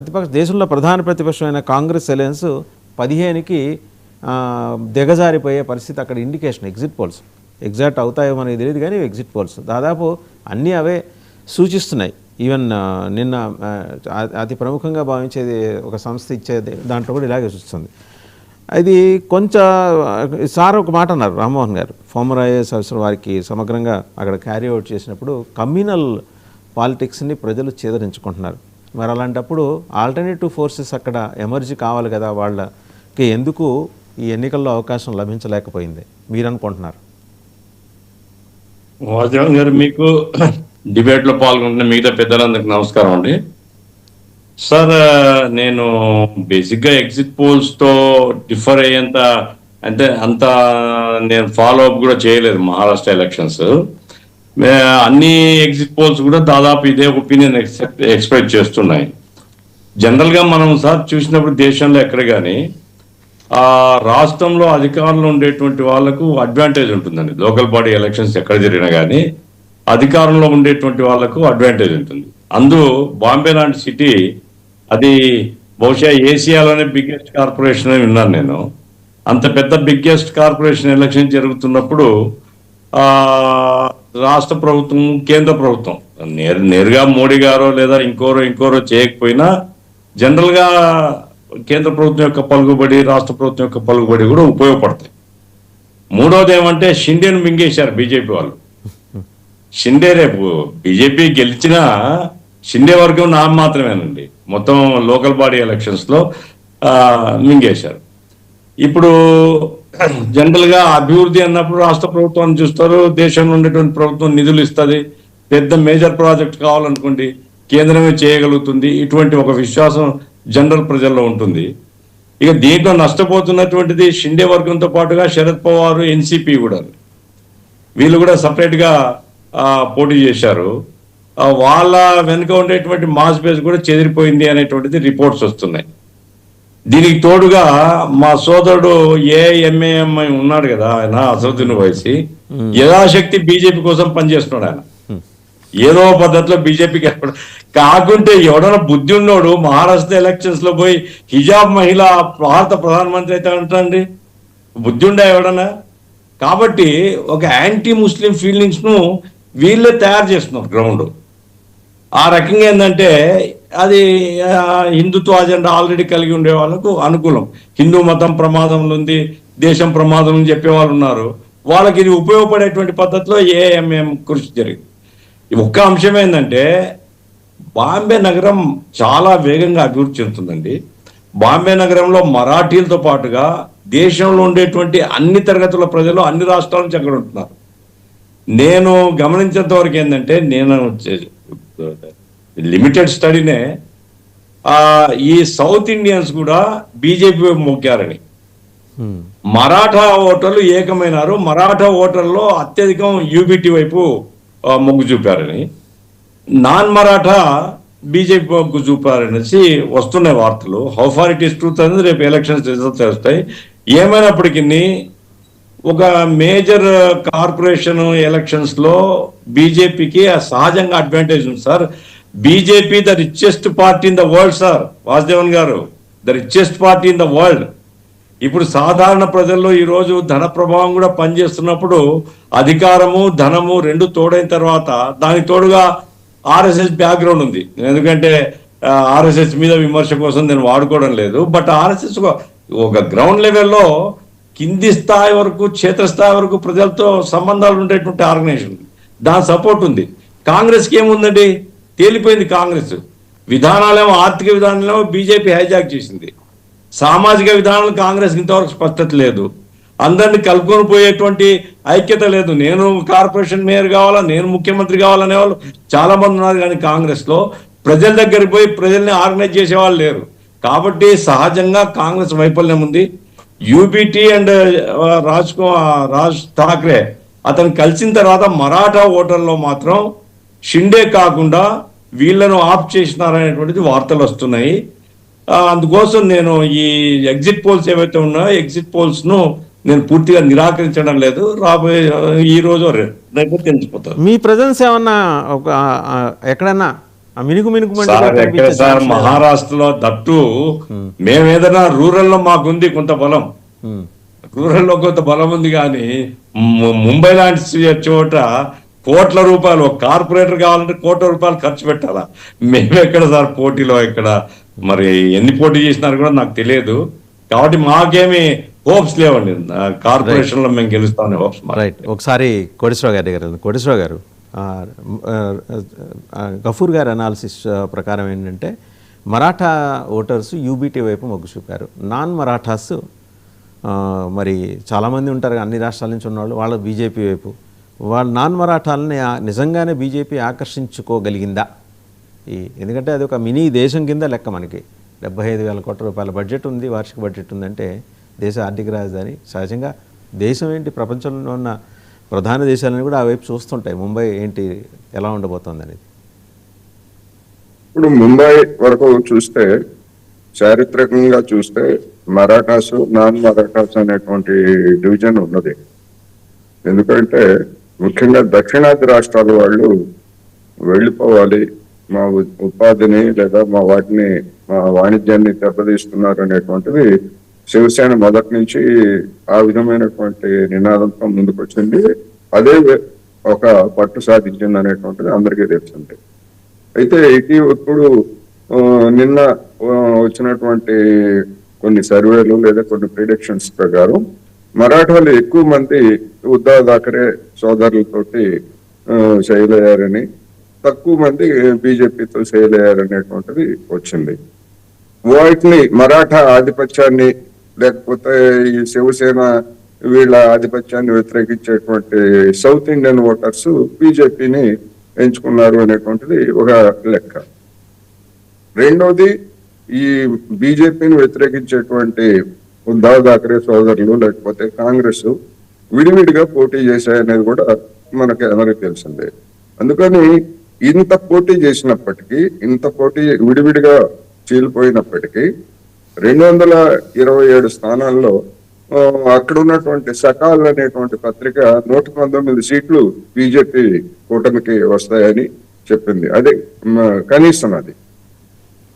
ప్రతిపక్ష దేశంలో ప్రధాన ప్రతిపక్షమైన కాంగ్రెస్ అలయన్స్ పదిహేనుకి దిగజారిపోయే పరిస్థితి అక్కడ ఇండికేషన్ ఎగ్జిట్ పోల్స్. ఎగ్జాక్ట్ అవుతాయో మనకి తెలియదు కానీ ఎగ్జిట్ పోల్స్. దాదాపు అన్నీ అవే సూచిస్తున్నాయి. ఈవెన్ నిన్న అతి ప్రముఖంగా భావించేది ఒక సంస్థ ఇచ్చేది దాంట్లో కూడా ఇలాగే చూస్తుంది అది కొంచెం సార్ ఒక మాట అన్నారు రామ్మోహన్ గారు. ఫార్మర్ ఐఏఎస్ అఫీసర్ వారికి సమగ్రంగా అక్కడ క్యారీ అవుట్ చేసినప్పుడు కమ్యూనల్ పాలిటిక్స్ని ప్రజలు చేదరించుకుంటున్నారు. మరి అలాంటప్పుడు ఆల్టర్నేటివ్ ఫోర్సెస్ అక్కడ ఎమర్జీ కావాలి కదా వాళ్ళకి ఎందుకు ఈ ఎన్నికల్లో అవకాశం లభించలేకపోయింది? మీరు అనుకుంటున్నారు వాసుదేవన్ గారు మీకు డిబేట్లో పాల్గొంటున్న మిగతా పెద్దలందరికి నమస్కారం అండి. సార్ నేను బేసిక్గా ఎగ్జిట్ పోల్స్తో డిఫర్ అయ్యేంత అంటే అంత నేను ఫాలో అప్ కూడా చేయలేదు మహారాష్ట్ర ఎలక్షన్స్. అన్ని ఎగ్జిట్ పోల్స్ కూడా దాదాపు ఇదే ఒపీనియన్ ఎక్స్పెక్ట్ చేస్తున్నాయి. జనరల్గా మనం సార్ చూసినప్పుడు దేశంలో ఎక్కడ కానీ ఆ రాష్ట్రంలో అధికారంలో ఉండేటువంటి వాళ్ళకు అడ్వాంటేజ్ ఉంటుందండి. లోకల్ బాడీ ఎలక్షన్స్ ఎక్కడ జరిగినా కానీ అధికారంలో ఉండేటువంటి వాళ్ళకు అడ్వాంటేజ్ ఉంటుంది. అందు బాంబే లాంటి సిటీ అది బహుశా ఏసియాలోనే బిగ్గెస్ట్ కార్పొరేషన్ అని విన్నాను నేను. అంత పెద్ద బిగ్గెస్ట్ కార్పొరేషన్ ఎలక్షన్ జరుగుతున్నప్పుడు రాష్ట్ర ప్రభుత్వం కేంద్ర ప్రభుత్వం. నేరు నేరుగా మోడీ గారో లేదా ఇంకోరో ఇంకోరో చేయకపోయినా జనరల్గా కేంద్ర ప్రభుత్వం యొక్క పలుకుబడి రాష్ట్ర ప్రభుత్వం యొక్క పలుకుబడి కూడా ఉపయోగపడతాయి. మూడోది ఏమంటే షిండేను మింగేశారు బీజేపీ వాళ్ళు. షిండే రేపు బీజేపీ గెలిచినా షిండే వర్గం నా మాత్రమేనండి. మొత్తం లోకల్ బాడీ ఎలక్షన్స్లో మింగేశారు. ఇప్పుడు జనరల్గా అభివృద్ధి అన్నప్పుడు రాష్ట్ర ప్రభుత్వాన్ని చూస్తారు. దేశంలో ఉండేటువంటి ప్రభుత్వం నిధులు ఇస్తుంది. పెద్ద మేజర్ ప్రాజెక్ట్ కావాలనుకోండి కేంద్రమే చేయగలుగుతుంది. ఇటువంటి ఒక విశ్వాసం జనరల్ ప్రజల్లో ఉంటుంది. ఇక దీంట్లో నష్టపోతున్నటువంటిది షిండే వర్గంతో పాటుగా శరద్ పవార్ ఎన్సిపి కూడా. వీళ్ళు కూడా సపరేట్గా పోటీ చేశారు. వాళ్ళ వెనుక ఉండేటువంటి మాస్ బేస్ కూడా చెదిరిపోయింది అనేటువంటిది రిపోర్ట్స్ వస్తున్నాయి. దీనికి తోడుగా మా సోదరుడు ఏఎంఏఎంఐ ఉన్నాడు కదా ఆయన అసదుద్దీన్ వయసి యథాశక్తి బీజేపీ కోసం పనిచేస్తున్నాడు ఆయన. ఏదో పద్ధతిలో బీజేపీకి కాకుంటే ఎవడన్నా బుద్ధి ఉన్నోడు మహారాష్ట్ర ఎలక్షన్స్లో పోయి హిజాబ్ మహిళ భారత ప్రధానమంత్రి అయితే అంటండి బుద్ధి ఉండే ఎవడన్నా? కాబట్టి ఒక యాంటీ ముస్లిం ఫీలింగ్స్ను వీళ్ళే తయారు చేస్తున్నారు గ్రౌండ్. ఆ రకంగా ఏంటంటే అది హిందుత్వ అజెండా ఆల్రెడీ కలిగి ఉండే వాళ్ళకు అనుకూలం. హిందూ మతం ప్రమాదంలో ఉంది దేశం ప్రమాదం అని చెప్పే వాళ్ళు ఉన్నారు. వాళ్ళకి ఇది ఉపయోగపడేటువంటి పద్ధతిలో ఏఎంఎం కృషి జరిగింది. ఒక్క అంశం ఏంటంటే బాంబే నగరం చాలా వేగంగా అభివృద్ధి చెందుతుందండి. బాంబే నగరంలో మరాఠీలతో పాటుగా దేశంలో ఉండేటువంటి అన్ని తరగతుల ప్రజలు అన్ని రాష్ట్రాల నుంచి అక్కడ ఉంటున్నారు. నేను గమనించేంత వరకు ఏంటంటే నేను లిమిటెడ్ స్టడీనే ఈ సౌత్ ఇండియన్స్ కూడా బీజేపీ వైపు మొక్కారని. మరాఠా ఓటర్లు ఏకమైనారు. మరాఠా ఓటర్లో అత్యధికం యూబీటీ వైపు మొగ్గు చూపారని. నాన్ మరాఠా బీజేపీ మొగ్గు చూపారనేసి వస్తున్నాయి వార్తలు. How far it is truth అనేది రేపు ఎలక్షన్స్ రిజల్ట్స్ వస్తాయి ఏమైనప్పటికీ ఒక మేజర్ కార్పొరేషన్ ఎలక్షన్స్లో బీజేపీకి సహజంగా అడ్వాంటేజ్ ఉంది sir. BJP the richest party in the world sir Vasudevan గారు the richest party in the world ఇప్పుడు సాధారణ ప్రజల్లో ఈరోజు ధన ప్రభావం కూడా పనిచేస్తున్నప్పుడు అధికారము ధనము రెండు తోడైన తర్వాత దానికి తోడుగా ఆర్ఎస్ఎస్ బ్యాక్గ్రౌండ్ ఉంది. ఎందుకంటే ఆర్ఎస్ఎస్ మీద విమర్శ కోసం నేను వాడుకోవడం లేదు. బట్ ఆర్ఎస్ఎస్ ఒక గ్రౌండ్ లెవెల్లో కింది స్థాయి వరకు క్షేత్రస్థాయి వరకు ప్రజలతో సంబంధాలు ఉండేటువంటి ఆర్గనైజేషన్. దాని సపోర్ట్ ఉంది. కాంగ్రెస్కి ఏముందండి? తేలిపోయింది కాంగ్రెస్. విధానాలేమో ఆర్థిక విధానాలేమో బీజేపీ హైజాక్ చేసింది. సామాజిక విధానాలు కాంగ్రెస్ ఇంతవరకు స్పష్టత లేదు. అందరిని కలుపుకొని పోయేటువంటి ఐక్యత లేదు. నేను కార్పొరేషన్ మేయర్ కావాలా నేను ముఖ్యమంత్రి కావాలనే వాళ్ళు చాలా మంది ఉన్నారు కానీ కాంగ్రెస్లో ప్రజల దగ్గరికి పోయి ప్రజల్ని ఆర్గనైజ్ చేసే వాళ్ళు లేరు. కాబట్టి సహజంగా కాంగ్రెస్ వైఫల్యం ఉంది. UBT and uh, Raj Kumar Raj Thackeray అతను కలిసిన తర్వాత మరాఠా ఓటర్లో మాత్రం షిండే కాకుండా వీళ్ళను ఆఫ్ చేసినారనేటువంటిది వార్తలు వస్తున్నాయి. అందుకోసం నేను ఈ ఎగ్జిట్ పోల్స్ ఏవైతే ఉన్నాయో ఎగ్జిట్ పోల్స్ను నేను పూర్తిగా నిరాకరించడం లేదు. రాబోయే ఈ రోజు రేపు తెలిసిపోతుంది మీ ప్రజెన్స్ ఏమన్నా ఒక ఎక్కడన్నా? మినుకు మినుకు ఎక్కడ సార్? మహారాష్ట్రలో దట్టు మేమేదైనా రూరల్లో మాకుంది కొంత బలం. రూరల్లో కొంత బలం ఉంది కానీ ముంబై లాంటి చోట కోట్ల రూపాయలు ఒక కార్పొరేటర్ కావాలంటే కోట్ల రూపాయలు ఖర్చు పెట్టాలా? మేమెక్కడ సార్ పోటీలో ఇక్కడ? మరి ఎన్ని పోటీ చేసినారు కూడా నాకు తెలియదు. కాబట్టి మాకేమి హోప్స్ లేవండి. కార్పొరేషన్లో మేము గెలుస్తామని హోప్స్ రైట్ ఒకసారి కోటేశ్వరరావు గారి దగ్గర వెళ్దాం. కోటేశ్వరరావు గారు గఫూర్ గారి అనాలిసిస్ ప్రకారం ఏంటంటే మరాఠా ఓటర్స్ యూబీటీ వైపు మొగ్గు చూపారు. నాన్ మరాఠాస్ మరి చాలామంది ఉంటారు. అన్ని రాష్ట్రాల నుంచి ఉన్నవాళ్ళు వాళ్ళు బీజేపీ వైపు. వాళ్ళ నాన్ మరాఠాలని ఆ- నిజంగానే బీజేపీ ఆకర్షించుకోగలిగిందా? ఈ ఎందుకంటే అది ఒక మినీ దేశం కింద లెక్క మనకి. డెబ్బై ఐదు వేల కోట్ల రూపాయల బడ్జెట్ ఉంది వార్షిక బడ్జెట్ ఉందంటే దేశ ఆర్థిక రాజధాని. సహజంగా దేశం ఏంటి ప్రపంచంలో ఉన్న ప్రధాన దేశాలను కూడా ఆ వైపు చూస్తుంటాయి. ముంబై ఏంటి ఎలా ఉండబోతోంది అనేది ఇప్పుడు ముంబై వరకు చూస్తే చారిత్రకంగా చూస్తే మరాఠాస్ నాన్ మరాఠాస్ అనేటువంటి డివిజన్ ఉన్నది. ఎందుకంటే ముఖ్యంగా దక్షిణాది రాష్ట్రాల వాళ్ళు వెళ్ళిపోవాలి. మా ఉపాధిని లేదా మా వాటిని మా వాణిజ్యాన్ని దెబ్బతీస్తున్నారు అనేటువంటిది శివసేన మొదటి నుంచి ఆ విధమైనటువంటి నినాదంతో ముందుకొచ్చింది. అదే ఒక పట్టు సాధించింది అనేటువంటిది అందరికీ తెలిసిందే. అయితే ఇది ఇప్పుడు నిన్న వచ్చినటువంటి కొన్ని సర్వేలు లేదా కొన్ని ప్రిడిక్షన్స్ ప్రకారం మరాఠాలు ఎక్కువ మంది ఉద్దవ్ థాకరే సోదరులతోటి ఆ, శైలయ్యారని తక్కువ మంది బీజేపీతో శైలయ్యారనేటువంటిది వచ్చింది. వాటిని మరాఠా ఆధిపత్యాన్ని లేకపోతే ఈ శివసేన వీళ్ళ ఆధిపత్యాన్ని వ్యతిరేకించేటువంటి సౌత్ ఇండియన్ ఓటర్స్ బీజేపీని ఎంచుకున్నారు అనేటువంటిది ఒక లెక్క. రెండవది ఈ బీజేపీని వ్యతిరేకించేటువంటి ఉద్ధవ్ థాకరే సోదరులు లేకపోతే కాంగ్రెస్ విడివిడిగా పోటీ చేశాయనేది కూడా మనకి అందరికి తెలిసిందే. అందుకని ఇంత పోటీ చేసినప్పటికీ ఇంత పోటీ విడివిడిగా చీలిపోయినప్పటికీ రెండు వందల ఇరవై ఏడు స్థానాల్లో అక్కడ ఉన్నటువంటి సకాల్ అనేటువంటి పత్రిక నూట పంతొమ్మిది సీట్లు బీజేపీ కూటమికి వస్తాయని చెప్పింది. అదే కనీసం అది.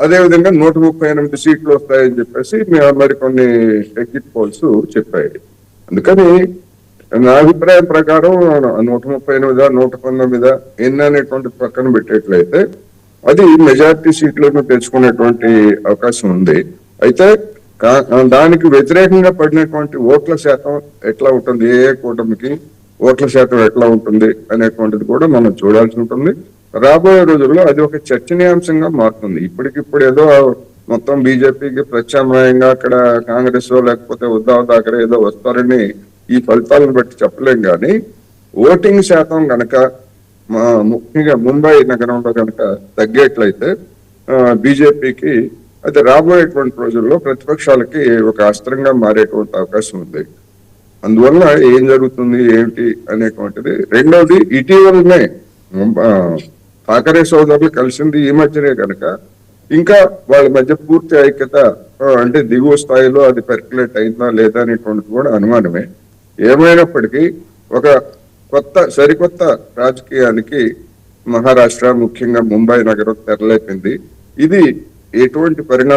అదేవిధంగా నూట ముప్పై ఎనిమిది సీట్లు వస్తాయని చెప్పేసి మరికొన్ని ఎగ్జిట్ పోల్స్ చెప్పాయి. అందుకని నా అభిప్రాయం ప్రకారం నూట ముప్పై ఎనిమిదా నూట పంతొమ్మిదా ఎన్ని అనేటువంటి పక్కన పెట్టేట్లయితే అది మెజారిటీ సీట్లను తెచ్చుకునేటువంటి అవకాశం ఉంది. అయితే దానికి వ్యతిరేకంగా పడినటువంటి ఓట్ల శాతం ఎట్లా ఉంటుంది? ఏ ఏ కూటమికి ఓట్ల శాతం ఎట్లా ఉంటుంది? అనేటువంటిది కూడా మనం చూడాల్సి ఉంటుంది. రాబోయే రోజుల్లో అది ఒక చర్చనీయాంశంగా మారుతుంది. ఇప్పటికిప్పుడు ఏదో మొత్తం బీజేపీకి ప్రత్యామ్నాయంగా అక్కడ కాంగ్రెస్ లేకపోతే ఉద్దవ్ థాకరే ఏదో వస్తారని ఈ ఫలితాలను బట్టి చెప్పలేం కానీ ఓటింగ్ శాతం గనక ముఖ్యంగా ముంబై నగరంలో కనుక తగ్గేట్లయితే బీజేపీకి అది రాబోయేటువంటి రోజుల్లో ప్రతిపక్షాలకి ఒక అస్త్రంగా మారేటువంటి అవకాశం ఉంది. అందువల్ల ఏం జరుగుతుంది ఏమిటి అనేటువంటిది రెండవది ఇటీవలనే ఠాకరే సోదరులు కలిసింది ఈ మధ్యనే కనుక. ఇంకా వాళ్ళ మధ్య పూర్తి ఐక్యత అంటే దిగువ స్థాయిలో అది పెర్కులేట్ అయిందా లేదా అనేటువంటిది కూడా అనుమానమే. ఏమైనప్పటికీ ఒక కొత్త సరికొత్త రాజకీయానికి మహారాష్ట్ర ముఖ్యంగా ముంబై నగరం తెరలేపింది. ఇది ఎటువంటి పరిణామం